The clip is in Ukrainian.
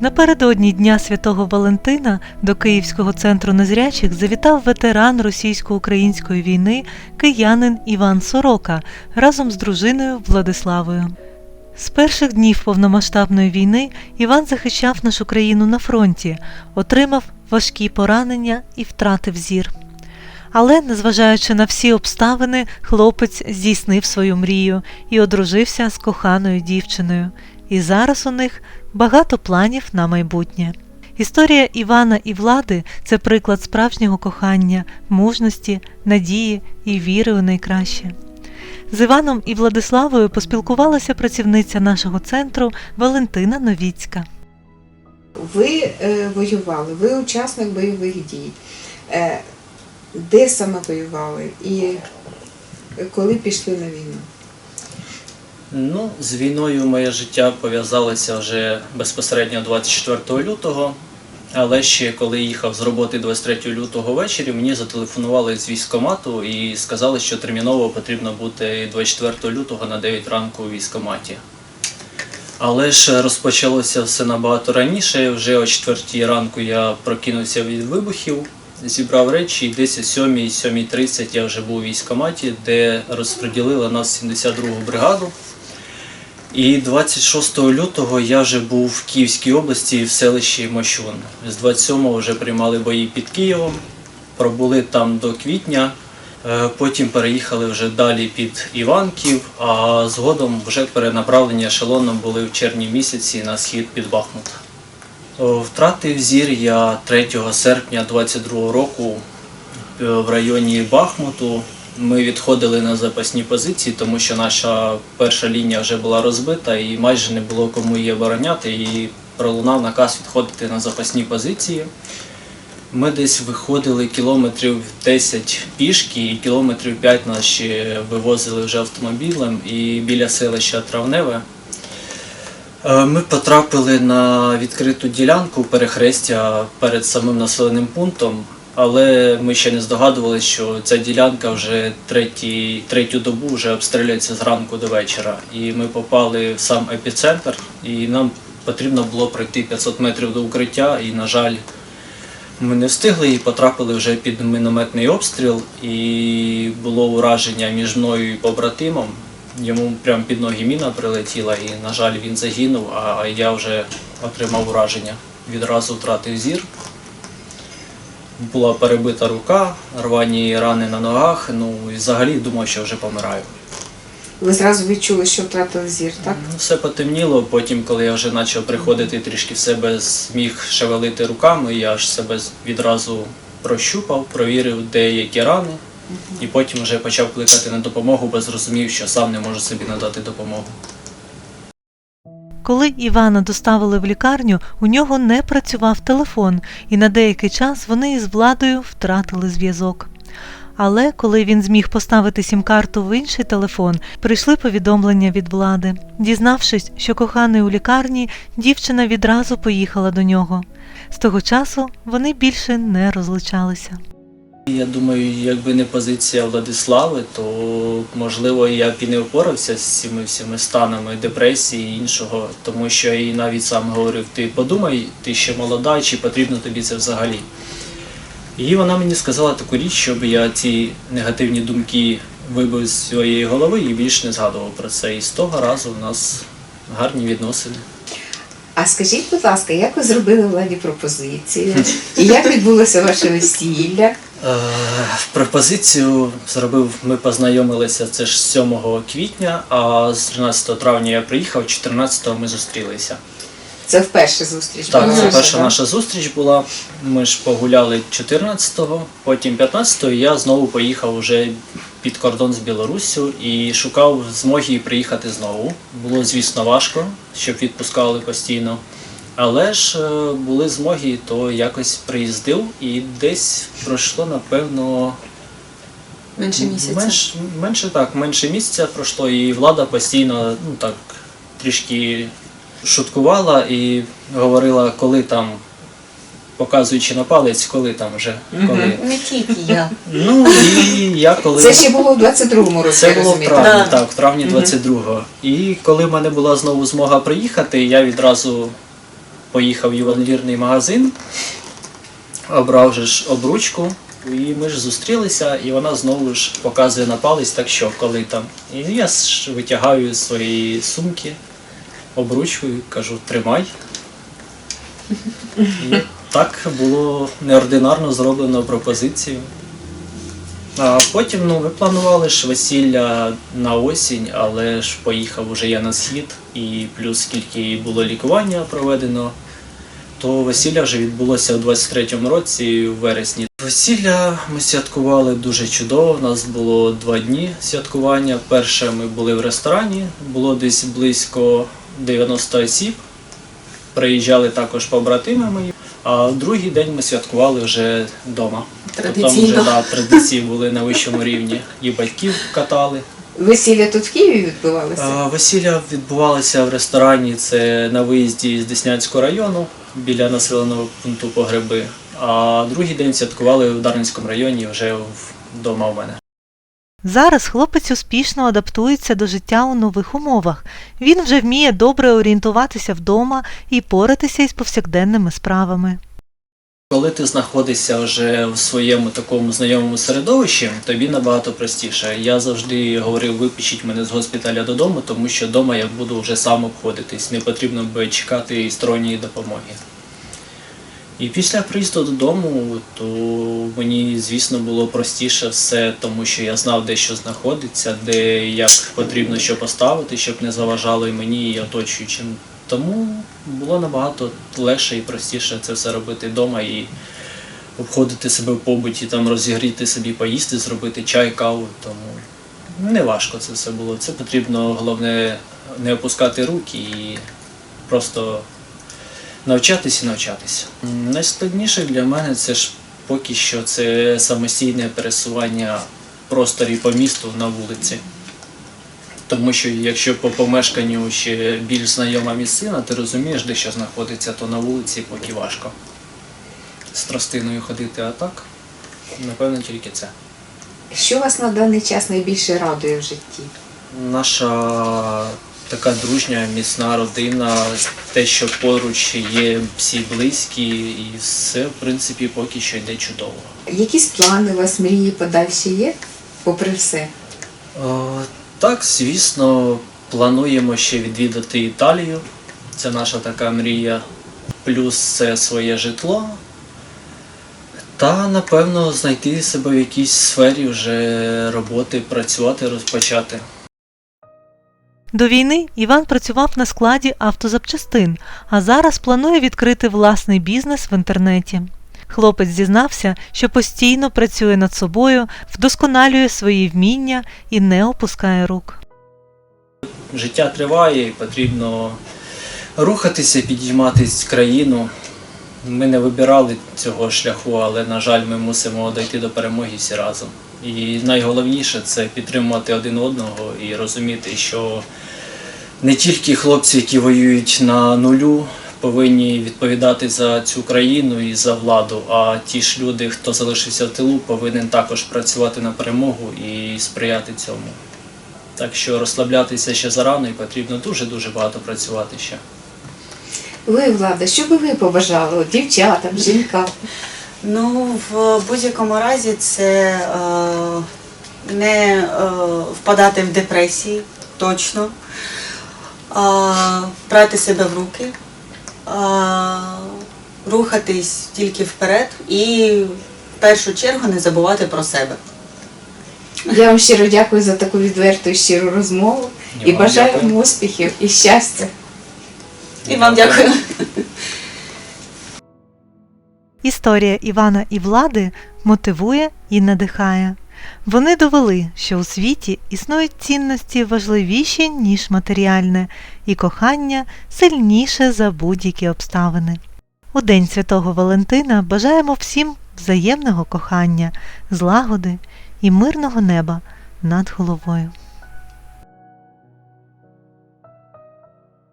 Напередодні Дня Святого Валентина до Київського центру незрячих завітав ветеран російсько-української війни киянин Іван Сорока разом з дружиною Владиславою. З перших днів повномасштабної війни Іван захищав нашу країну на фронті, отримав важкі поранення і втратив зір. Але, незважаючи на всі обставини, хлопець здійснив свою мрію і одружився з коханою дівчиною. І зараз у них багато планів на майбутнє. Історія Івана і влади це приклад справжнього кохання, мужності, надії і віри у найкраще. З Іваном і Владиславою поспілкувалася працівниця нашого центру Валентина Новіцька. Ви е, воювали, ви учасник бойових дій. Е, де саме воювали і коли пішли на війну? Ну, з війною моє життя пов'язалося вже безпосередньо 24 лютого. Але ще коли їхав з роботи 23 лютого ввечері, мені зателефонували з військкомату і сказали, що терміново потрібно бути 24 лютого на 9 ранку у військкоматі. Але ж розпочалося все набагато раніше. Вже о 4 ранку я прокинувся від вибухів, зібрав речі, і десь о 7 7.30 я вже був у військкоматі, де розподілили нас 72-гу бригаду. І 26 лютого я вже був в Київській області в селищі Мощун. З 27-го вже приймали бої під Києвом, пробули там до квітня. Е, Потім переїхали вже далі під Іванків, а згодом вже перенаправлені ешелоном були в червні місяці на схід під Бахмут. Втратив зір я 3 серпня 22 року е, в районі Бахмуту. Ми відходили на запасні позиції, тому що наша перша лінія вже була розбита і майже не було кому її обороняти. І пролунав наказ відходити на запасні позиції. Ми десь виходили кілометрів 10 пішки, і кілометрів 5 нас ще вивозили вже автомобілем і біля селища Травневе. Е, Ми потрапили на відкриту ділянку перехрестя перед самим населеним пунктом, але ми ще не здогадувалися, що ця ділянка вже треті, третю добу вже обстрілюється зранку до вечора. І ми попали в сам епіцентр, і нам потрібно було пройти 500 метрів до укриття, і, на жаль, ми не встигли і потрапили вже під мінометний обстріл, і було ураження між мною і побратимом. Йому прямо під ноги міна прилетіла, і, на жаль, він загинув, а я вже отримав ураження. Відразу втратив зір. Була перебита рука, рвані рани на ногах. Ну і взагалі думав, що вже помираю. Ви зразу відчули, що втратили зір, так? Ну, Все потемніло. Потім, коли я вже почав приходити трішки в себе, зміг шевелити руками, я ж себе відразу прощупав, провірив деякі рани, і потім вже почав кликати на допомогу, бо зрозумів, що сам не можу собі надати допомогу. Коли Івана доставили в лікарню, у нього не працював телефон, і на деякий час вони із владою втратили зв'язок. Але коли він зміг поставити сім-карту в інший телефон, прийшли повідомлення від влади. Дізнавшись, що коханий у лікарні, дівчина відразу поїхала до нього. З того часу вони більше не розлучалися. Я думаю, якби не позиція Владислави, то можливо я б і не впорався з цими всіми станами депресії і іншого, тому що я їй навіть сам говорив: ти подумай, ти ще молода, чи потрібно тобі це взагалі. І вона мені сказала таку річ, щоб я ці негативні думки вибив з своєї голови і більш не згадував про це. І з того разу у нас гарні відносини. А скажіть, будь ласка, як ви зробили владі пропозицію? І як відбулося ваше весілля? Е, Пропозицію зробив, ми познайомилися це ж 7 квітня, а з 13 травня я приїхав, 14 ми зустрілися. Це вперше зустріч Так, була це перша наша зустріч була. Ми ж погуляли 14-го, потім 15-го я знову поїхав вже під кордон з Білоруссю і шукав змоги приїхати знову. Було, звісно, важко, щоб відпускали постійно. Але ж е, були змоги, то якось приїздив і десь пройшло, напевно, Менше місяця. Менш, менше так, менше місяця пройшло, і влада постійно ну так трішки шуткувала і говорила, коли там, показуючи на палець, коли там вже. Коли. Не тільки я. Ну і я коли. Це ще було в 22-му році, Це я було в травні, так? так, в травні 22-го. І коли в мене була знову змога приїхати, я відразу поїхав в ювелірний магазин, обрав же ж обручку, і ми ж зустрілися, і вона знову ж показує на палець, так що коли там. І я ж витягаю з своєї сумки обручку і кажу, тримай. І так було неординарно зроблено пропозицію. Потім ну, ми планували ж весілля на осінь, але ж поїхав уже я на схід, і плюс скільки було лікування проведено, то весілля вже відбулося у 23-му році, у вересні. Весілля ми святкували дуже чудово. У нас було два дні святкування. Перше ми були в ресторані, було десь близько 90 осіб. Приїжджали також побратими мої. А другий день ми святкували вже вдома. Там Традиційно. вже да, традиції були на вищому рівні. І батьків катали. Весілля тут в Києві відбувалося? А, Весілля відбувалося в ресторані. Це на виїзді з Деснянського району біля населеного пункту Погреби. А другий день святкували в Дарницькому районі вже вдома у мене. Зараз хлопець успішно адаптується до життя у нових умовах. Він вже вміє добре орієнтуватися вдома і поратися із повсякденними справами. Коли ти знаходишся вже в своєму такому знайомому середовищі, тобі набагато простіше. Я завжди говорив, випишіть мене з госпіталя додому, тому що вдома я буду вже сам обходитись, не потрібно буде чекати сторонньої допомоги. І після приїзду додому, то мені, звісно, було простіше все, тому що я знав, де що знаходиться, де як потрібно що поставити, щоб не заважало і мені, і оточуючим. Тому було набагато легше і простіше це все робити вдома і обходити себе в побуті, там розігріти собі, поїсти, зробити чай, каву. Тому не важко це все було. Це потрібно головне не опускати руки і просто навчатись і навчатися. Найскладніше для мене це ж поки що це самостійне пересування просторі по місту на вулиці. Тому що якщо по помешканню ще більш знайома місцина, ти розумієш, де що знаходиться, то на вулиці поки важко з тростиною ходити, а так, напевно, тільки це. Що вас на даний час найбільше радує в житті? Наша така дружня, міцна родина, те, що поруч є всі близькі, і все, в принципі, поки що йде чудово. Якісь плани у вас, мрії подальші є, попри все? О, так, звісно, плануємо ще відвідати Італію. Це наша така мрія. Плюс це своє житло. Та, напевно, знайти себе в якійсь сфері вже роботи, працювати, розпочати. До війни Іван працював на складі автозапчастин, а зараз планує відкрити власний бізнес в інтернеті. Хлопець зізнався, що постійно працює над собою, вдосконалює свої вміння і не опускає рук. Життя триває, і потрібно рухатися, підіймати країну. Ми не вибирали цього шляху, але, на жаль, ми мусимо дойти до перемоги всі разом. І найголовніше це підтримувати один одного і розуміти, що не тільки хлопці, які воюють на нулю, повинні відповідати за цю країну і за владу, а ті ж люди, хто залишився в тилу, повинен також працювати на перемогу і сприяти цьому. Так що розслаблятися ще зарано і потрібно дуже-дуже багато працювати ще. Ви, Влада, що би ви побажали дівчатам, жінкам? Ну, в будь-якому разі це е, не е, впадати в депресії, точно, е, брати себе в руки, е, рухатись тільки вперед і в першу чергу не забувати про себе. Я вам щиро дякую за таку відверту і щиру розмову І і бажаю вам успіхів і щастя. І вам дякую. Історія Івана і влади мотивує і надихає. Вони довели, що у світі існують цінності важливіші, ніж матеріальне, і кохання сильніше за будь-які обставини. У День Святого Валентина бажаємо всім взаємного кохання, злагоди і мирного неба над головою.